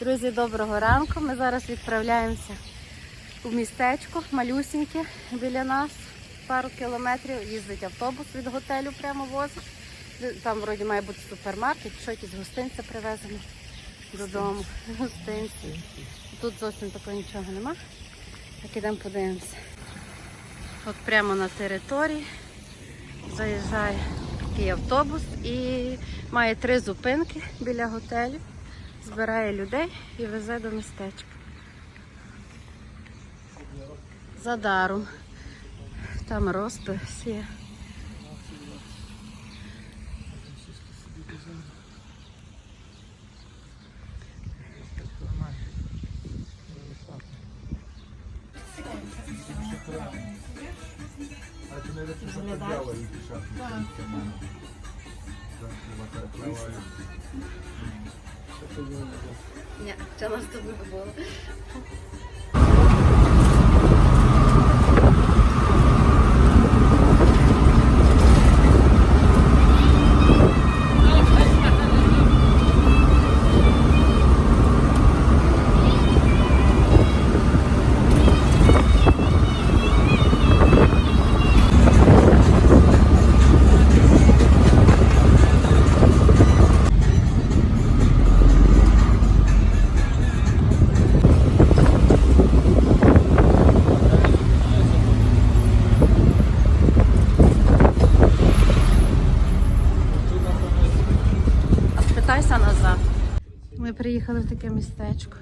Друзі, доброго ранку. Ми зараз відправляємося у містечко малюсіньке біля нас. Пару кілометрів їздить автобус від готелю, прямо возить. Там вроді має бути супермаркет, що якісь гостинці привеземо додому. Гостинці. Тут зовсім такого нічого нема. Так ідемо подивимося. От прямо на території заїжджає такий автобус і має три зупинки біля готелю. Збирає людей і везе до містечка. За даром. Там розпис є. А ти не запам'ятала їх шапки. Ні, приїхали в таке містечко.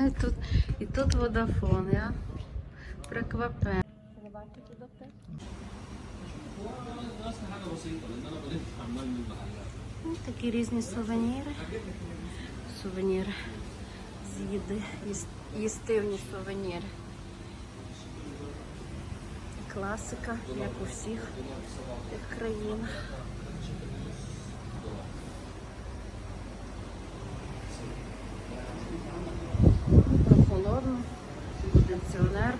І тут, і тут водафон, я приквапе. Ну, Такі різні сувеніри. Сувеніри з їди, їс- їстивні сувеніри. Класика, як у всіх країнах.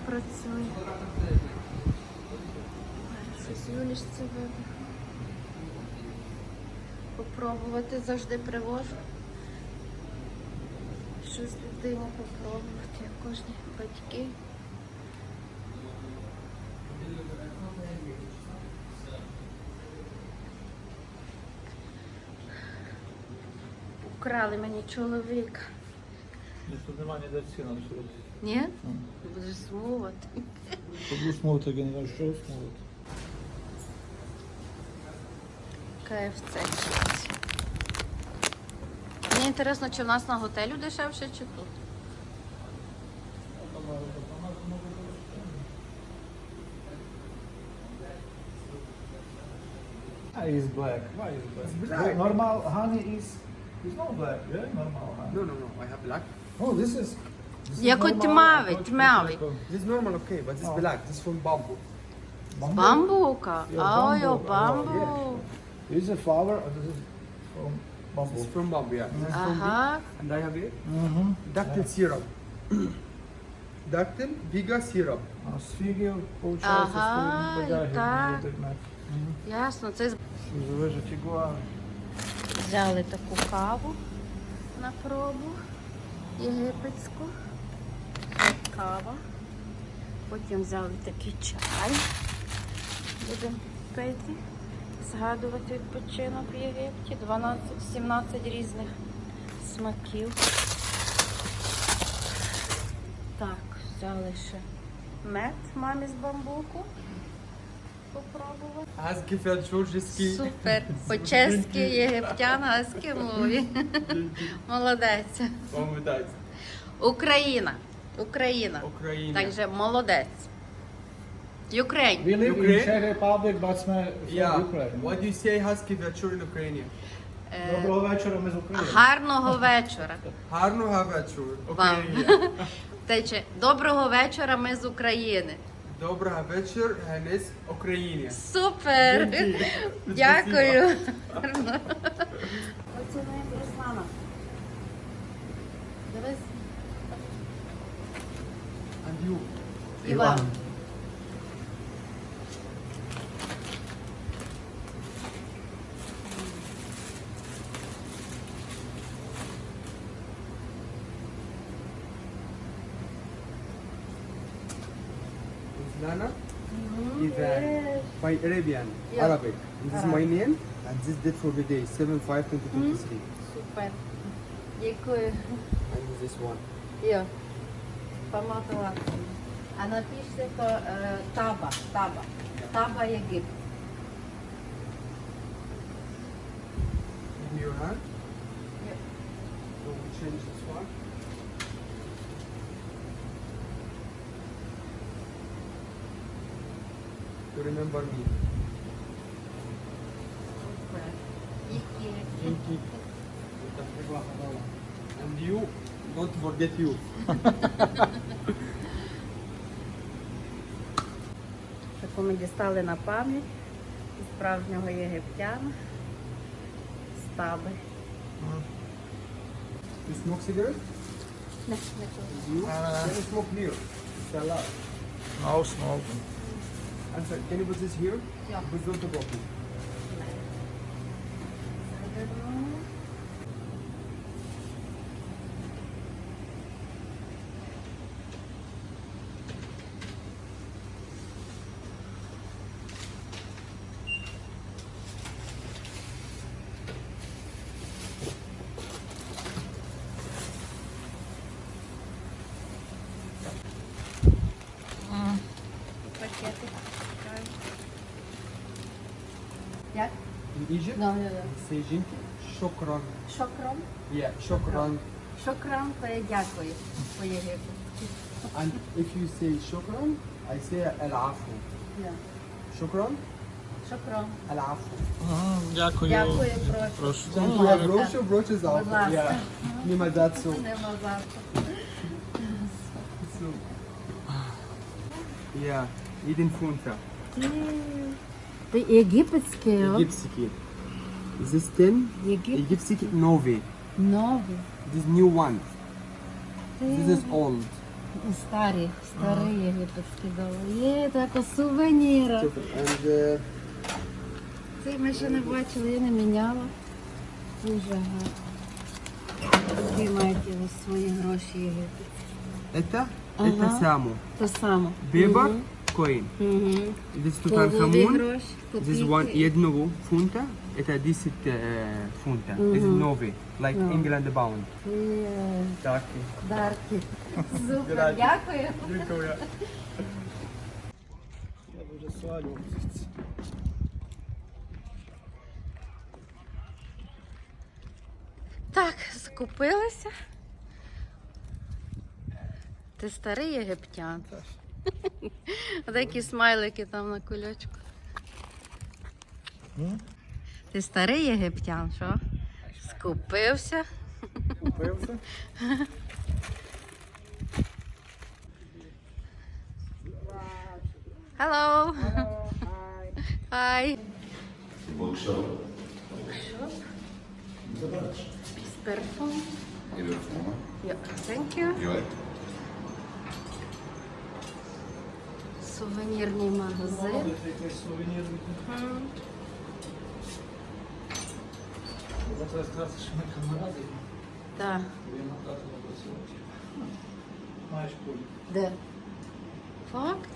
Працює. Щось Юлічці видно. Попробувати завжди привожу. Щось дитині попробувати, як кожні батьки. Украли мені чоловіка. Тут немає ніде ціна. Ні? Будеш. Буду що? КФЦ. Мені інтересно, чи в нас на готелю дешевше, чи тут. Ah, is black. Why is black? The Normal honey is is not black, yeah? Normal honey. No, no, no. I have black. Oh, this is. This normal, тьмавий, тьмавий. This is normal, okay, but this Oh. black. This from bamboo. a bamboo. Бамбука. Yeah, Ой, о, bamboo. бамбу. This is a flower, and this is from This bamboo. is from bamboo, yeah. This is from Ага. And I have it. Mm-hmm. Dactyl syrup. Dactyl Viga syrup. А з фігів, получається, Ага, з і так. Ясно, це з- Вижиті гуави. взяли таку каву на пробу єгипетську. Кава. Потім взяли такий чай. Будемо пити, згадувати відпочинок в Єгипті. 12-17 різних смаків. Так, взяли ще мед мамі з бамбуку. Попробувати. Georgeski. Супер. По-чеськи, єгиптян, гаські мові. Молодець. Україна. Україна. Україна. Так молодець. Ukraine. We live in Ukraine? Czech Republic, but jsme from Yeah. Ukraine. What do you say husky вечір in Ukrainian? Е, Доброго вечора, ми з України. Гарного вечора. Гарного вечора. Вам. Україна. Тече, доброго вечора, ми з України. Доброго вечір, Генес, Україна. Супер! Дякую. Гарно. Оцінуємо Руслана. Дивись, 2번. 2번. Mm-hmm. Is uh, by Arabian, yeah. Arabic. This is my uh-huh. name, and this date for the day, 7 5 2023. Mm-hmm. Super. And this one. Yeah А напишите то е, таба, таба. Таба Єгипет. Give me your hand. Yep. So we change this one. To remember me. Супер. Які. And you, don't forget you. Ми дістали на пам'ять із справжнього єгиптяна. Стаби. You smoke cigarette? Не, не коли. You? can you smoke here? It's allowed. No smoking. Answer, can you put this here? Yeah. Put don't tobacco. Пакети. Як? In Egypt, Да, да, да. say jinki, shukran. Шокрам. Yeah, shukran. Шокрам, то я дякую по-єгипетськи. And if you say shukran, I say al-afu. Да. Shukran, Шокрам. al-afu. Дякую. Дякую, прошу. Прошу. Janki abroach, abroach is Будь afu. ласка. Yeah. Nima that's so. Нема завтра. so. Yeah, Eden Funta. Ти єгипетський, Egyptiki. This 10, Єгипет Egyptiki Novi. новий. This new one. This is old. Старі, старий єгипетський дом. Є, така сувеніра. And uh, Цей ми ще не бачили, я не міняла. Дуже гарно. Такі мають його свої гроші єгипет. это, Ага. это Samu. Те саме. Biber, coin. Угу. This Круглі Tutankhamun. гроші, This one копійки. jednovo funta. Это 10 uh, funta. This is Novi. Like No. England pound. Є, Taki. Дарки. Супер, Дякую. дякую. Я дуже свалю. Так, скупилися. Ти старий єгиптян. Такі смайлики там на кульочку. М? Ти старий єгиптян, що? Скупився. Купився. Hello. Hi. Bookshop. Perfume. You look for one? Yeah, thank you. You like? Сувенірний магазин. Сувенірний. Треба сказати, що ми камаради. Так. Я на дату не працювати. Маєш кулі. Де? Факт?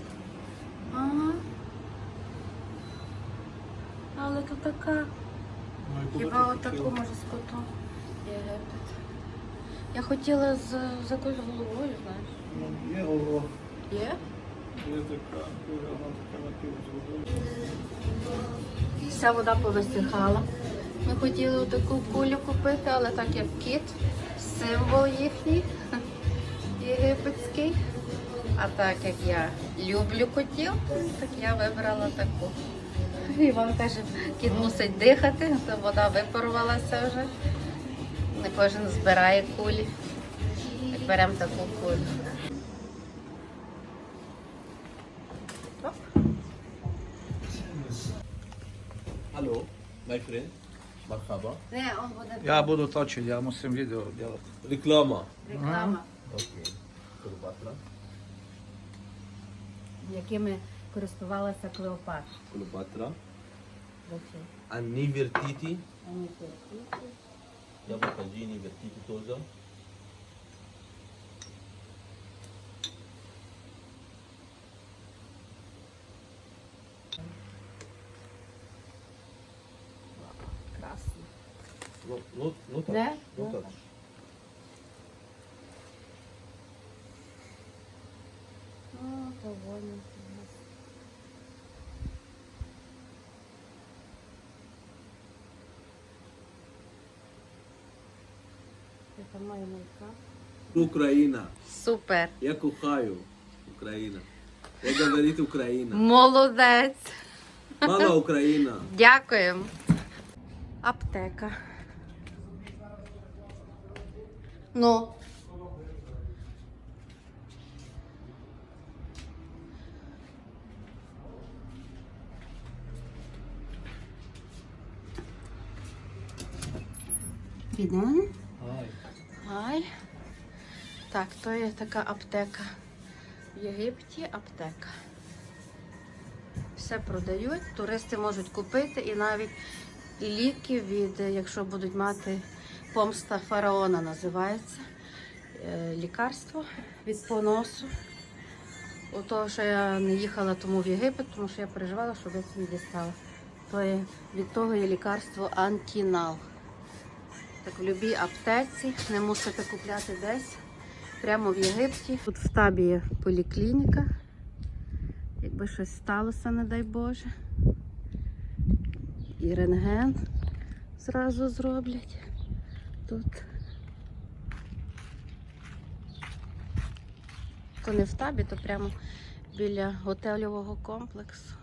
Ага. Але то така. Хіба отаку може з котом. Єгипет. Я хотіла з, з якоюсь головою, знаєш. Ну, Є голова. Є? Є така, вона така напів. Вся вода повисихала. Ми хотіли таку кулю купити, але так як кіт, символ їхній єгипетський. А так як я люблю котів, так я вибрала таку. Іван каже, кіт мусить дихати, то вода випарувалася вже. Не кожен збирає кулі. Так беремо таку кулю. Оп. Hallo, my friend. Marhaba. Ne on буде Я буду točit, я мусим video робити. Reklama. реклама. Okay. Cleopatra. якими користувалася Клеопатра. Cleopatra. Речі. And Nefertiti. Вони такі. Я покажи Nefertiti тоже. No, no touch. Не? No Ну. О, довольно. Це моя майка. Україна. Супер. Я кохаю Україна. Я говорить Україна. Молодець. Мала Україна. Дякуємо. Аптека. Ну. Підемо. Ай. Так, то є така аптека. В Єгипті аптека. Все продають, туристи можуть купити і навіть ліки від, якщо будуть мати помста фараона, називається е, лікарство від поносу. У того, що я не їхала тому в Єгипет, тому що я переживала, що десь не дістала. То є, від того є лікарство антінал. Так в будь-якій аптеці не мусите купляти десь. Прямо в Єгипті. Тут в табі є поліклініка. Якби щось сталося, не дай Боже. І рентген зразу зроблять. Тут. То не в табі, то прямо біля готельового комплексу.